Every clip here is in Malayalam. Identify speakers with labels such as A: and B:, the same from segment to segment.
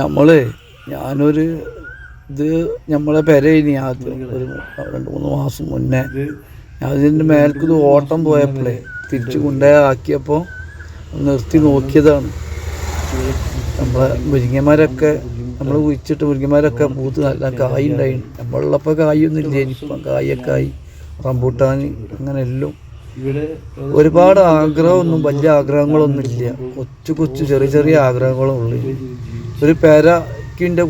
A: നമ്മൾ ഞാനൊരു ഇത് നമ്മളെ പെരയിനി ആദ്യം. ഒരു രണ്ട് മൂന്ന് മാസം മുന്നേ. ഞാൻ ഇതിന്റെ മേൽക്ക് ഓട്ടം പോയപ്പോഴേ തിരിച്ചു കൊണ്ടാക്കിയപ്പോൾ നിർത്തി നോക്കിയതാണ്. നമ്മളെ മുരിങ്ങന്മാരൊക്കെ നമ്മൾ കുഴിച്ചിട്ട് മുരിങ്ങന്മാരൊക്കെ പൂത്ത് നല്ല കായ് ഉണ്ടായി നമ്മളുള്ളപ്പോൾ കായൊന്നും ഇല്ല ഇനിയിപ്പം കായൊക്കെ ആയി. റംബൂട്ടാൻ അങ്ങനെ എല്ലാം ഒരുപാട് ആഗ്രഹമൊന്നും വലിയ ആഗ്രഹങ്ങളൊന്നും ഇല്ല. കൊച്ചു കൊച്ചു ചെറിയ ചെറിയ ആഗ്രഹങ്ങളും ഉള്ളു. ഒരു പെര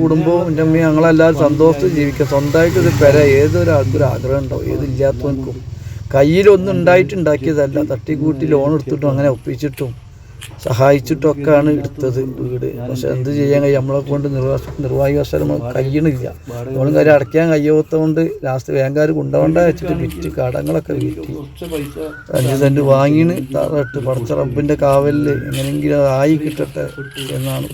A: കുടുംബവും എന്റെ അമ്മയും ഞങ്ങളെല്ലാവരും സന്തോഷത്തിൽ ജീവിക്കുക സ്വന്തമായിട്ട് ഒരു പെര ഏതൊരാൾക്കും ഒരു ആഗ്രഹം ഉണ്ടാവും. ഏതില്ലാത്തവർക്കും കയ്യിലൊന്നും ഉണ്ടായിട്ടുണ്ടാക്കിയതല്ല. തട്ടിക്കൂട്ടി ലോൺ എടുത്തിട്ടും അങ്ങനെ ഒപ്പിച്ചിട്ടും. സഹായിച്ചിട്ടും ഒക്കെയാണ് എടുത്തത് വീട്. പക്ഷെ എന്ത് ചെയ്യാൻ കഴിയും? നമ്മളെ കൊണ്ട് നിർവാഹ നിർവാഹിവസരം കഴിയണില്ല. നമ്മളും കാര്യം അടയ്ക്കാൻ കഴിയാത്തതുകൊണ്ട് ലാസ്റ്റ് വേങ്കാർ കൊണ്ടുപോകണ്ട വെച്ചിട്ട് വിറ്റ് കടങ്ങളൊക്കെ വിറ്റ്. അഞ്ച് സെന്റ് വാങ്ങിന് തറട്ട് പടച്ച റബ്ബിന്റെ കാവലിൽ എങ്ങനെയെങ്കിലും ആയി കിട്ടട്ടെ എന്നാണ്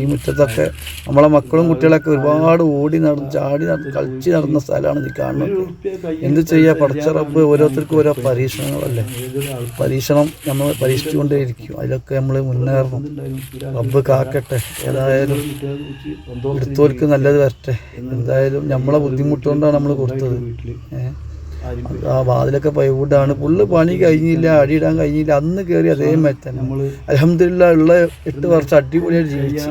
A: ഈ മുറ്റത്തൊക്കെ നമ്മളെ മക്കളും കുട്ടികളൊക്കെ ഒരുപാട് ഓടി നടന്ന് ചാടി നടന്ന് കളിച്ച് നടന്ന സ്ഥലമാണ് ഈ കാണുന്നത്. എന്ത് ചെയ്യുക പടച്ച റബ്ബ് ഓരോരുത്തർക്കും ഓരോ പരീക്ഷണങ്ങളല്ലേ? പരീക്ഷണം നമ്മൾ പരീക്ഷിച്ചുകൊണ്ടേയിരിക്കും. അതിലൊക്കെ നമ്മൾ മുന്നേറണം റബ്ബ് കാക്കട്ടെ. ഏതായാലും എടുത്തോൽക്ക് നല്ലത് വരട്ടെ. എന്തായാലും നമ്മളെ ബുദ്ധിമുട്ടുകൊണ്ടാണ് നമ്മൾ കൊടുത്തത്. ആ വാതിലൊക്കെ പൈവുഡാണ് ഫുള്ള് പണി കഴിഞ്ഞില്ല അടിയിടാൻ കഴിഞ്ഞില്ല. അന്ന് കയറി അതേ തന്നെ. അലഹമില്ല ഉള്ള എട്ട് വർഷം അടിപൊളിയായിട്ട് ജീവിച്ചു.